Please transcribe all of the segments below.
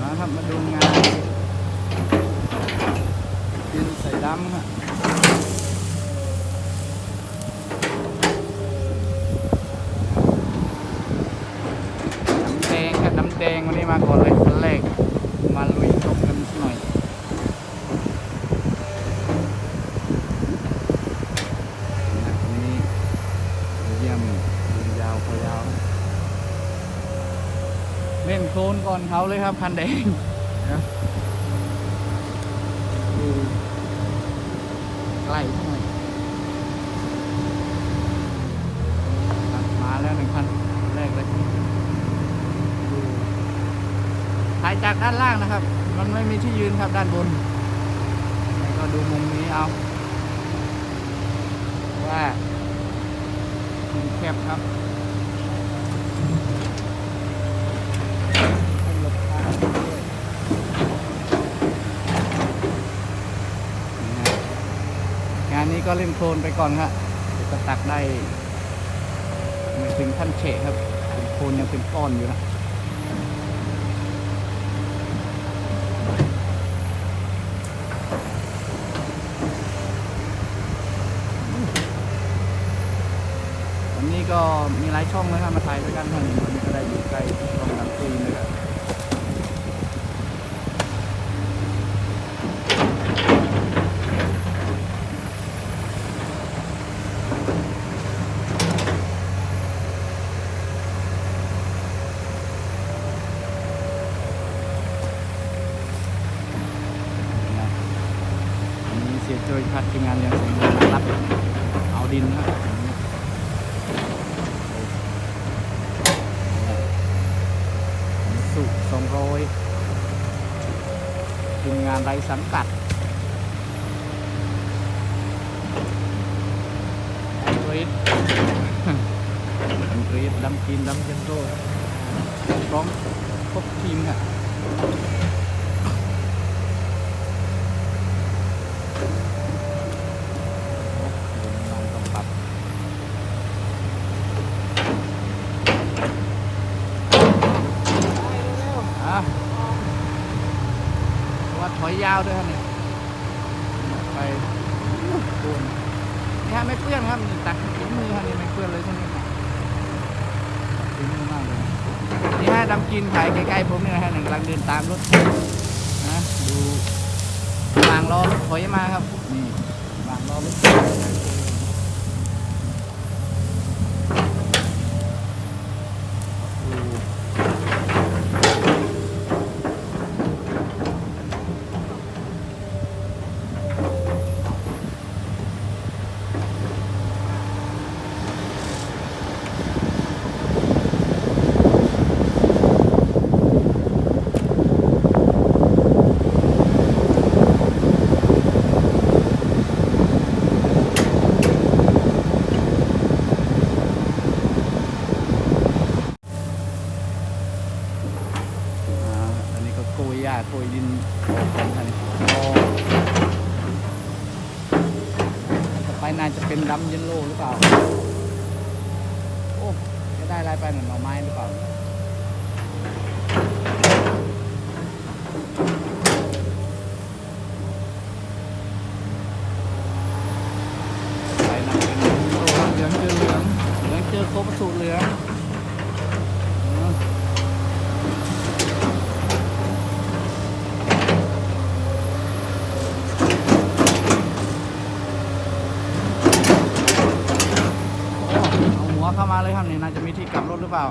มาครับมาดูงานดินใส่ดำครับน้ำแดงครับน้ำแดงวันนี้มาก่อนเลยคนแรก มาลุยชมกันสักหน่อย นะวันนี้เยี่ยมยิงยาวพอยาว เล่ นโคลนก่อนเขาเลยครับ คันแดงนะดูใกล้หน่อยอะมาแล้วหนึ่งคันแรกเลยดูถ่ายจากด้านล่างนะครับ มันไม่มีที่ยืนครับด้านบนแล้วก็ดูมุมนี้เอา ว่ามุมแคบครับให้หลบทางด้วยนี่ฮะงานนี้ ก็เล่นโคลนไปก่อนครับจะตักได้ไม่ถึงขั้นเฉะครับโคลนยังเป็นก้อนอยู่นะวันนี้ก็มีหลายช่องเลยครับมาถ่ายด้วยกันท่านวันนี้ก็ได้อยู่ใกล้ช่องน้ำตีนเลยครับ นะอันนี้เสี ยโจยพัดทีมงานยังสมบูรณ์รับเอาดินนะครับสุสองร้อยทีมงานไรสังกัดอังกฤษอังกฤษดำกินดำเจนโตพร้อมครบทีมค่ะลองต้องปรับอะว่าถ อยยาวด้วยครับเนี่ยไปปูนนี่ฮะไม่เปื้อนครับตักถุงมือครับนี่ไม่เปื้อนเลยใช่ไหมครับถุงมือมากเลยนี่ฮะดำกินขายใกล้ๆผมเนี่ยนะฮะหนึ่งกำลังเดินตามรถนะดูวางล้อรถถอยมาครับ นี่วางล้อรถถอยมา อ่าอันนี้ก็โกยหญ้าโกยดินออกกันทันพอต่อไป น่าจะเป็นดำเยลโล่หรือเปล่า โอ้จะได้อะไรไปเหมือนหน่อไม้หรือเปล่าไปนำเป็นเยลโลเหลืองเจอเหลืองเหลืองเจอครบสูตรเหลืองอืม เอาหัวเข้ามาเลยครับนี่น่าจะมีที่กลับรถหรือ เปล่า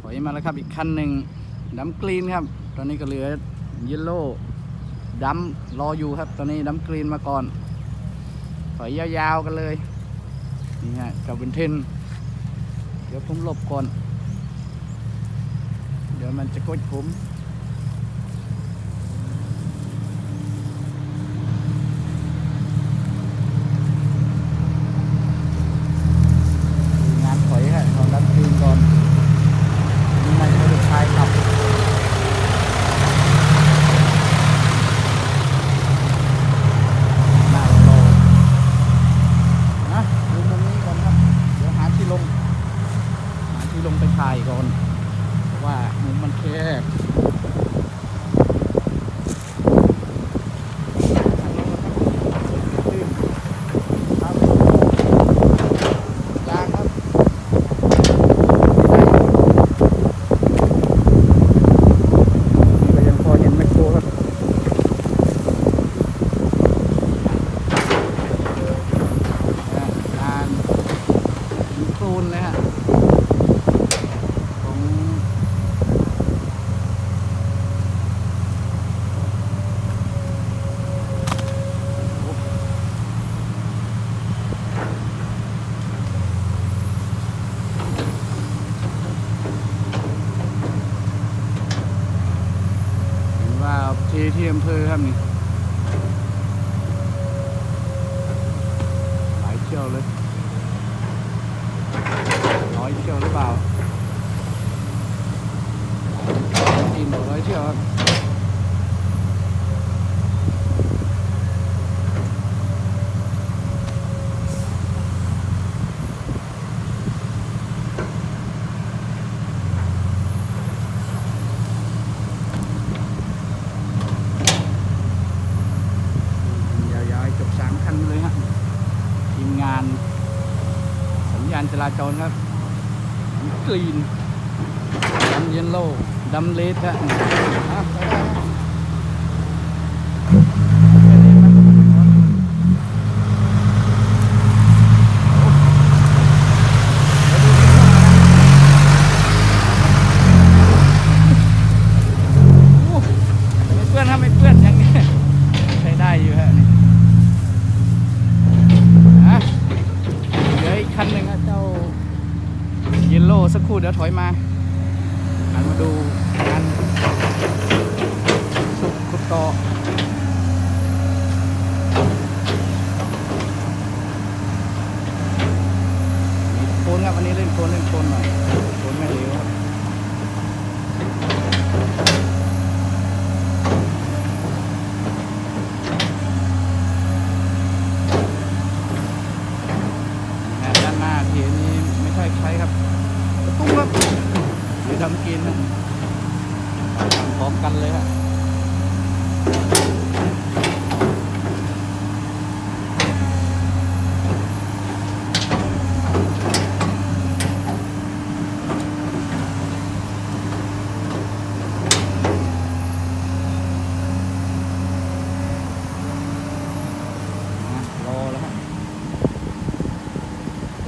ถอยมาแล้วครับอีกคันหนึ่งดำกรีนครับ ตอนนี้ก็เหลือเยลโล่ดำรออยู่ครับ ตอนนี้ดำกรีนมาก่อน ถอยยาวๆกันเลย นี่ฮะกับเป็นเทน เดี๋ยวผมหลบก่อน เดี๋ยวมันจะกดผม ดูงานถอยฮะขอรับคืนก่อนนี่ไม่ใช่ลูกชายขับ เทที่อำเภอครับนี่หลายเที่ยวเลยร้อยเที่ยวหรือเปล่าจีนบอกร้อยเที่ยวครับ ยาวๆให้จบสามคันเลยฮะทีมงาน สัญญาณจราจรครับกรีนดำเยนโล่ดำเลสฮะอะไปได้ฮะแค่นี้มั้ยโอ้ไม่เพื่อนครับไม่เพื่อนอย่างนี้ ใช้ได้อยู่ฮะนี่ฮะเดี๋ยวอีกคันหนึ่งอะเจ้าเยลโล่สักครู่เดี๋ยวถอยมาหันมาดูงานสุกขุดต่อมีโคนครับวั นนี้เล่นคนหน่อยคนไม่เร็วครับนะฮะด้านหน้าทีนี้ไม่ใช่ใช้ครับตุ้งครับหรือทำกินนะทำพร้อมกันเลยครับนะรอแล้วฮะ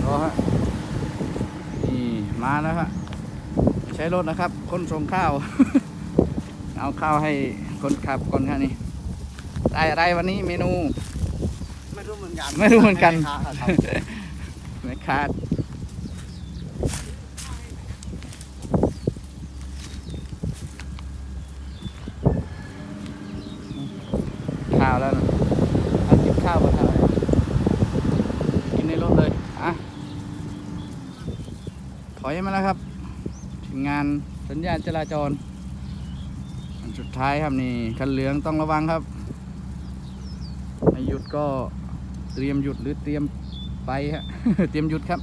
รอฮะนี่ มาแล้วฮะใช้รถนะครับ คนส่งข้าว เอาข้าวให้คนขับก่อนครับนี่ได้อะไรวันนี้เมนู ไม่รู้เหมือนกันไม่รู้เหมือนกันให้ค้าครับไม่ขาดข้าวแล้วนะเอากินข้าวมาทำอะไรกินในรถเลย อะ ถ อยมาแล้วครับทีมงานสัญญาณจราจร อันสุดท้ายครับนี่คันเหลืองต้องระวังครับให้หยุดก็เตรียมหยุดหรือเตรียมไปฮะเตรียมหยุดครับ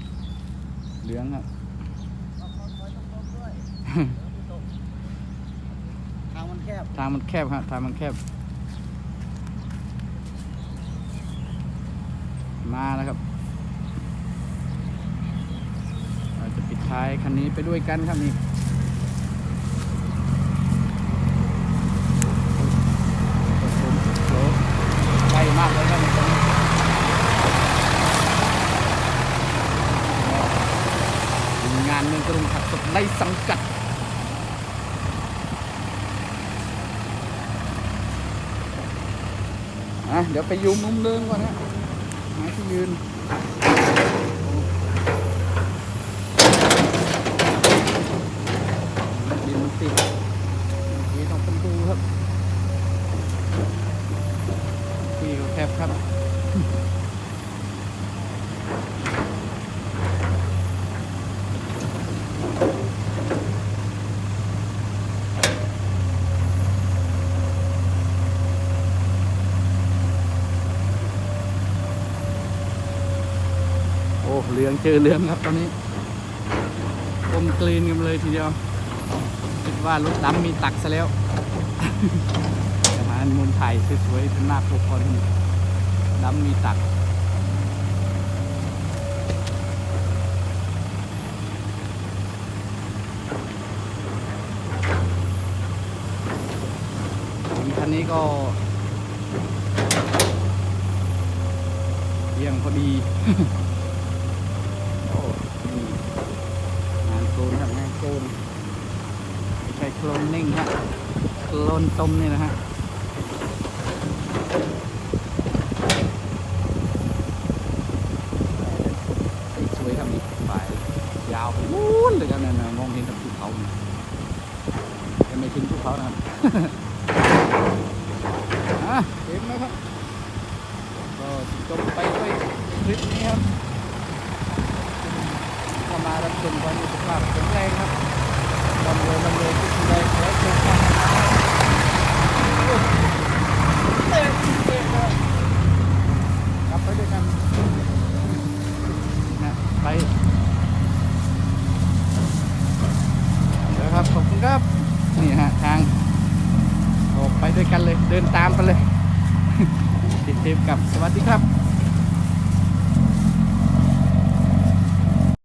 เหลืองครับทางมันแคบทางมันแคบครับทางมันแคบ มาแล้วครับเราจะปิด ท้ายคันนี้ไปด้วยกันครับนี่ผมโหใกล้มากเลยครับนี่งานเมืองกรุงขับสดไล่สังกัดอะเดี๋ยวไปยืนมุมเดิมก่อนนะหาที่ยืนดินมันติดนี่ต้องเป็นดูครับที่ก็แคบครับ โอ้เหลืองเจอเหลืองครับตอนนี้กลมกลืนกันเลยทีเดียวคิดว่ารถดำมีตักซะแล้วจะหามุมถ่ายสวยๆเป็นหน้าปกก่อนดำมีตักคันนี้ก็เยี่ยงพอดี โอ้นี่งานโคลนครับงานโคลนไม่ใช่ โคลนนิ่งฮะโคลนต้มนี่นะฮะสวยครับนี่ฝ่ายยาวไปนู้นเลยครับนั่นนะมองเห็นกับภูเขานี่ยังไม่ถึงภูเขานะครับ